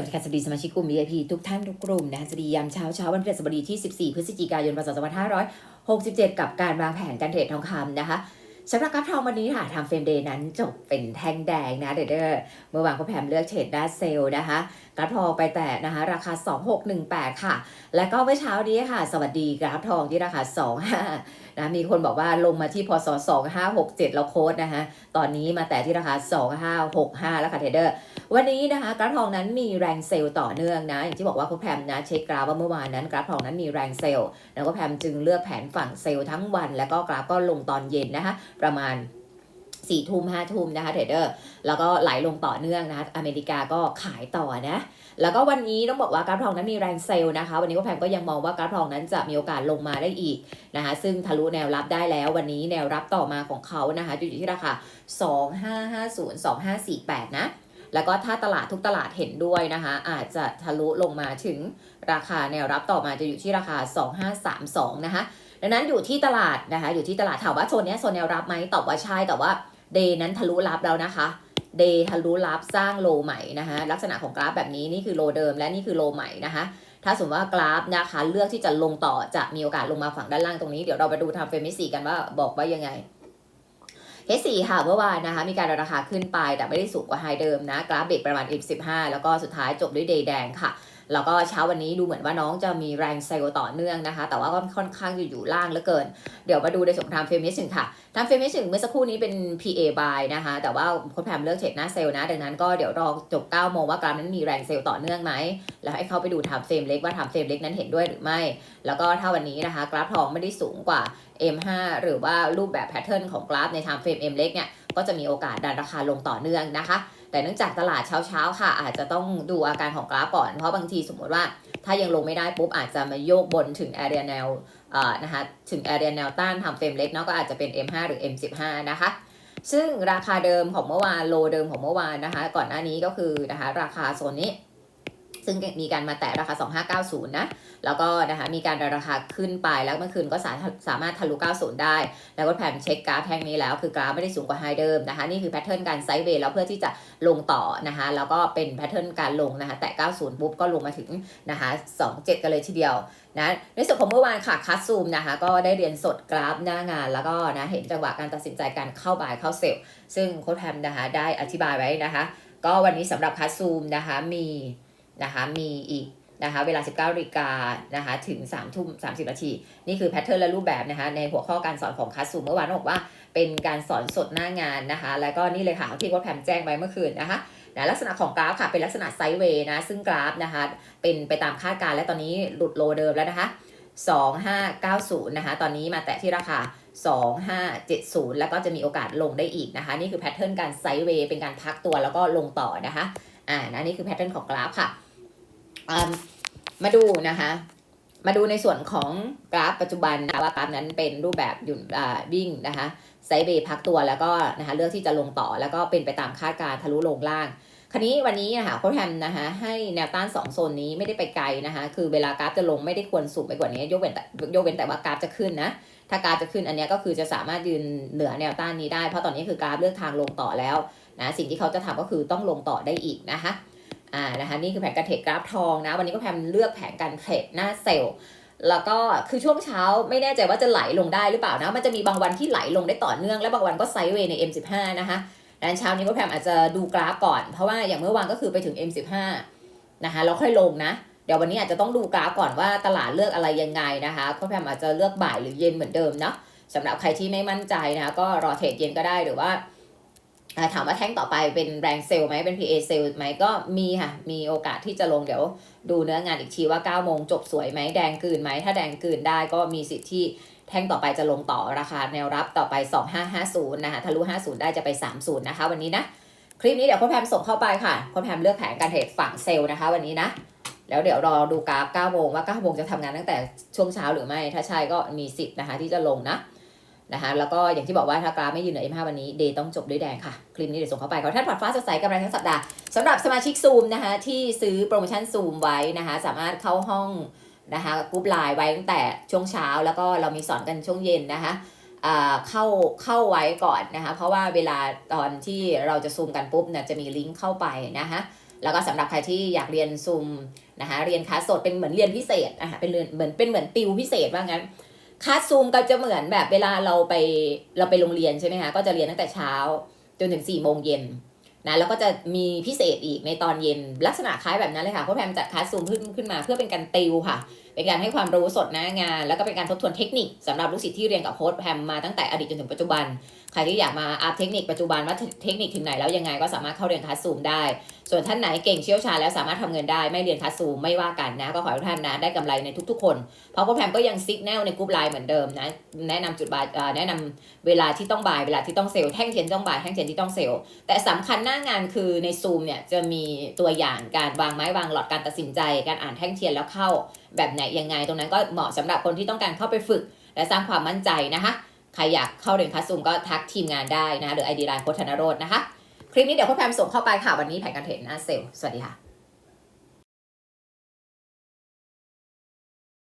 วัสดีค่ะสวัสดีสมาชิกกลุ่ม VIP ทุกท่านทุกกลุ่มนะคะสวัสดียามเช้าเช้าวันพฤหัสบดีที่ 14 พฤศจิกายนพศ2567 กับการวางแผนการเทรดทองคำนะคะสำหรับกราฟทองวันนี้ค่ะทำเฟรมเดย์นั้นจบเป็นแท่งแดงนะเดเดอร์เมื่อวานก็แพมเลือกเทรดด้านเซลล์นะคะกราฟทองไปแต่นะคะราคา 2618 ค่ะ แล้วก็เมื่อเช้านี้ค่ะ สวัสดีกราฟทองที่ราคา 25 นะมีคนบอกว่าลงมาที่พศ2567แล้วโค้ดนะคะตอนนี้มาแต่ที่ราคา 2565 แล้วค่ะเทรดเดอร์วันนี้นะคะกราฟทองนั้นมีแรงเซลล์ต่อเนื่องนะอย่างที่บอกว่าคุณแพมนะเช็คกราฟว่าเมื่อวานนั้นกราฟทองนั้นมีแรงเซลล์แล้วก็แพมจึงเลือกแผนฝั่งเซลล์ทั้งวัน แล้วก็กราฟก็ลงตอนเย็นนะคะประมาณ สี่ทุ่มห้าทุ่มนะคะเทรดเดอร์แล้วก็ไหลลงต่อเนื่องนะคะอเมริกาก็ขายต่อนะ แล้วก็วันนี้ต้องบอกว่ากราฟทองนั้นมีแรงเซลล์นะคะ วันนี้ก็แพมก็ยังมองว่ากราฟทองนั้นจะมีโอกาสลงมาได้อีกนะคะซึ่งทะลุแนวรับได้แล้ว วันนี้แนวรับต่อมาของเขานะคะจะอยู่ที่ราคา 2550 2548 นะแล้วก็ถ้าตลาดทุกตลาดเห็นด้วยนะคะ อาจจะทะลุลงมาถึงราคาแนวรับต่อมาจะอยู่ที่ราคา 2532 นะคะดังนั้นอยู่ที่ตลาดนะคะอยู่ที่ตลาดถามว่าโซนนี้โซนแนวรับไหมตอบว่าใช่แต่ว่า เดย์นั้นทะลุรับแล้วนะคะเดย์ทะลุรับสร้างโลใหม่นะคะลักษณะของกราฟแบบนี้นี่คือโลเดิมและนี่คือโลใหม่นะคะถ้าสมมติว่ากราฟนะคะเลือกที่จะลงต่อจะมีโอกาสลงมาฝั่งด้านล่างตรงนี้เดี๋ยวเราไปดูทำเฟรมมิสีกันว่าบอกว่ายังไง H4 ค่ะเมื่อวานนะคะมีการราคาขึ้นไปแต่ไม่ได้สูงกว่าไฮเดิมนะกราฟเบรกประมาณ F15 แล้วก็สุดท้ายจบด้วยเดย์แดงค่ะ แล้วก็เช้าวันนี้ดูเหมือนว่าน้องจะมีแรงเซลล์ต่อเนื่องนะคะ แต่ว่าก็ค่อนข้างอยู่อยู่ล่างเหลือเกิน เดี๋ยวมาดูในส่วนของทำเฟรมมิชค่ะทำเฟรมมิชเมื่อสักครู่นี้เป็น PA buy นะคะ แต่ว่าคนแพมเลือกเทรดหน้าเซลล์นะ ดังนั้นก็เดี๋ยวรอจบ9โมงว่ากราฟนั้นมีแรงเซลล์ต่อเนื่องไหม แล้วให้เข้าไปดูทำเฟรมเล็กว่าทำเฟรมเล็กนั้นเห็นด้วยหรือไม่ แล้วก็ถ้าวันนี้นะคะ กราฟทองไม่ได้สูงกว่า M5 หรือว่ารูปแบบแพทเทิร์นของกราฟใน time frame M เล็กเนี่ยก็จะมีโอกาสดันราคาลงต่อเนื่องนะคะ แต่เนื่องจากตลาดเช้าๆค่ะ อาจจะต้องดูอาการของกราฟก่อน เพราะบางทีสมมติว่าถ้ายังลงไม่ได้ปุ๊บอาจจะมาโยกบนถึง area แนวนะคะถึง area แนวต้านทำเฟรมเล็กเนาะก็อาจจะเป็น M5 หรือ M15 นะคะ ซึ่งราคาเดิมของเมื่อวานโลเดิมของเมื่อวานนะคะ ก่อนหน้านี้ก็คือนะคะราคาโซนนี้ ซึ่งมีการมาแตะราคา 2590 นะ แล้วก็นะคะมีการราคาขึ้นไปแล้วเมื่อคืนก็สาสามารถทะลุ 90 ได้ แล้วก็แผมเช็คกราฟแท่งนี้แล้วคือกราฟไม่ได้สูงกว่าไฮเดิมนะคะนี่คือแพทเทิร์นการไซด์เวย์แล้วเพื่อที่จะลงต่อนะคะแล้วก็เป็นแพทเทิร์นการลงนะคะแตะ 90 ปุ๊บก็ลงมาถึงนะคะ27 กันเลยทีเดียวนะในส่วนของเมื่อวานค่ะคัสซูมนะคะก็ได้เรียนสดกราฟหน้างาน แล้วก็นะเห็นจังหวะการตัดสินใจการเข้าบายเข้าเซลล์ซึ่งโค้ชแพมนะคะได้อธิบายไว้นะคะ ก็วันนี้สำหรับคัสซูมนะคะมี นะคะมีอีกนะคะเวลา 19นาฬิกานะคะถึง3ทุ่ม30 นาที นี่คือแพทเทิร์นและรูปแบบนะคะในหัวข้อการสอนของคัสซูเมื่อวานบอกว่าเป็นการสอนสดหน้างานนะคะ แล้วก็นี่เลยค่ะที่ว่าแพมแจ้งไว้เมื่อคืนนะคะนะลักษณะของกราฟค่ะเป็นลักษณะไซด์เวย์นะซึ่งกราฟนะคะเป็นไปตามคาดการณ์และตอนนี้หลุดโลเดิมแล้วนะคะ 2590 นะคะตอนนี้มาแตะที่ราคา 2570 แล้วก็จะมีโอกาสลงได้อีกนะคะ นี่คือแพทเทิร์นการไซด์เวย์เป็นการพักตัวแล้วก็ลงต่อนะคะอ่านะนี่คือแพทเทิร์นของกราฟค่ะ มาดูนะคะ มาดูในส่วนของกราฟปัจจุบันนะว่ากราฟนั้นเป็นรูปแบบหยุ่นวิ่งนะคะไซเวย์พักตัวแล้วก็นะคะเลือกที่จะลงต่อแล้วก็เป็นไปตามคาดการทะลุลงล่างคราวนี้วันนี้นะคะโค้ชแฮมนะคะให้แนวต้าน 2 โซนนี้ไม่ได้ไปไกลนะคะคือเวลากราฟจะลงไม่ได้ควรสูงไปกว่านี้ยกเว้นแต่ยกเว้นแต่ว่ากราฟจะขึ้นนะถ้ากราฟจะขึ้นอันนี้ก็คือจะสามารถยืนเหนือแนวต้านนี้ได้เพราะตอนนี้คือกราฟเลือกทางลงต่อแล้วนะสิ่งที่เขาจะทำก็คือต้องลงต่อได้อีกนะคะ อ่านะคะนี่คือแผนการเทรดกราฟทองนะ วันนี้ก็แพมเลือกแผนการเทรดหน้าเซลล์แล้วก็คือช่วงเช้าไม่แน่ใจว่าจะไหลลงได้หรือเปล่านะ มันจะมีบางวันที่ไหลลงได้ต่อเนื่อง และบางวันก็ไซด์เวย์ใน M15 นะคะดังนั้นเช้านี้ก็แพมอาจจะดูกราฟก่อน เพราะว่าอย่างเมื่อวานก็คือไปถึง M15 นะคะแล้วค่อยลงนะ เดี๋ยววันนี้อาจจะต้องดูกราฟก่อนว่าตลาดเลือกอะไรยังไงนะคะก็แพมอาจจะเลือกบ่ายหรือเย็นเหมือนเดิมเนาะสำหรับใครที่ไม่มั่นใจนะคะก็รอเทรดเย็นก็ได้หรือว่าอ่า ถามว่าแท่งต่อไปเป็นแรงเซลล์ไหมเป็น PA เซลล์ไหมก็มีค่ะ มีโอกาสที่จะลงเดี๋ยวดูเนื้องานอีกทีว่า 9 โมงจบสวยไหมแดงกืนไหม ถ้าแดงกืนได้ก็มีสิทธิ์ที่แท่งต่อไปจะลงต่อราคาแนวรับต่อไป 2550 นะคะทะลุ 50 ได้จะไป 30 นะคะ วันนี้นะ คลิปนี้เดี๋ยวพ่อแพมส่งเข้าไปค่ะพ่อแพมเลือกแผนการเทรดฝั่งเซลล์นะคะ วันนี้นะ แล้วเดี๋ยวรอดูกราฟ 9 โมงว่า 9 โมงจะทำงานตั้งแต่ช่วงเช้าหรือไม่ ถ้าใช่ก็มีสิทธิ์นะคะที่จะลงนะ นะคะแล้วก็อย่างที่บอกว่าถ้ากราฟไม่ยืนเหนือ M5 วันนี้เดย์ต้องจบด้วยแดงค่ะ คลิปนี้เดี๋ยวส่งเข้าไปขอท่านปลอดฟ้าสดใสกำไรทั้งสัปดาห์สำหรับสมาชิกซูมนะคะที่ซื้อโปรโมชั่นซูมไว้นะคะสามารถเข้าห้องนะคะกรุ๊ปไลน์ไว้ตั้งแต่ช่วงเช้า แล้วก็เรามีสอนกันช่วงเย็นนะคะอ่าเข้าเข้าไว้ก่อนนะคะเพราะว่าเวลาตอนที่เราจะซูมกันปุ๊บเนี่ยจะมีลิงก์เข้าไปนะคะแล้วก็สำหรับใครที่อยากเรียนซูมนะคะเรียนคลาสสดเป็นเหมือนเรียนพิเศษอะเป็นเรียนเหมือนเป็นเหมือนติวพิเศษว่างั้น คลาสซูมก็จะเหมือนแบบเวลาเราไปเราไปโรงเรียนใช่ไหมคะก็จะเรียนตั้งแต่เช้าจนถึง4ี่โมงเย็นนะแล้วก็จะมีพิเศษอีกในตอนเย็นลักษณะคล้ายแบบนั้นเลยค่ะโค้ชแพมจัดคลาสซูมขึ้นขึ้นมาเพื่อเป็นการติวค่ะเป็นการให้ความรู้สดหน้างาน แล้วก็เป็นการทบทวนเทคนิคสำหรับลูกศิษย์ที่เรียนกับโค้ชแพมมาตั้งแต่อดีตจนถึงปัจจุบัน ใครที่อยากมาอัพเทคนิคปัจจุบันว่าเทคนิคถึงไหนแล้วยังไงก็สามารถเข้าเรียนคลาสซูมได้ ส่วนท่านไหนเก่งเชี่ยวชาญแล้วสามารถทำเงินได้ไม่เรียนคลาสซูมไม่ว่ากันนะ ก็ขอให้ท่านนะได้กำไรในทุกๆ คน เพราะโค้ชแพมก็ยังซิกแนลในกลุ่มไลน์เหมือนเดิมนะแนะนำจุดบายแนะนำเวลาที่ต้องบ่ายเวลาที่ต้องเซลล์แท่งเทียนต้องบ่ายแท่งเทียนที่ต้องเซลล์แต่สำคัญหน้างานคือในซูมเนี่ยจะมีตัวอย่างการวางไม้วางหลอดการตัดสินใจ การอ่านแท่งเทียนแล้วเข้า แบบไหนยังไง ตรงนั้นก็เหมาะสำหรับคนที่ต้องการเข้าไปฝึก และสร้างความมั่นใจนะคะใครอยากเข้าเรียนคลาสซูมก็ทักทีมงานได้นะหรือไอดีไลน์โคชธนโรจน์นะคะ คลิปนี้เดี๋ยวโค้ชแพมส่งเข้าไปค่ะวันนี้แผนการเทรดหน้าเซลล์สวัสดีค่ะ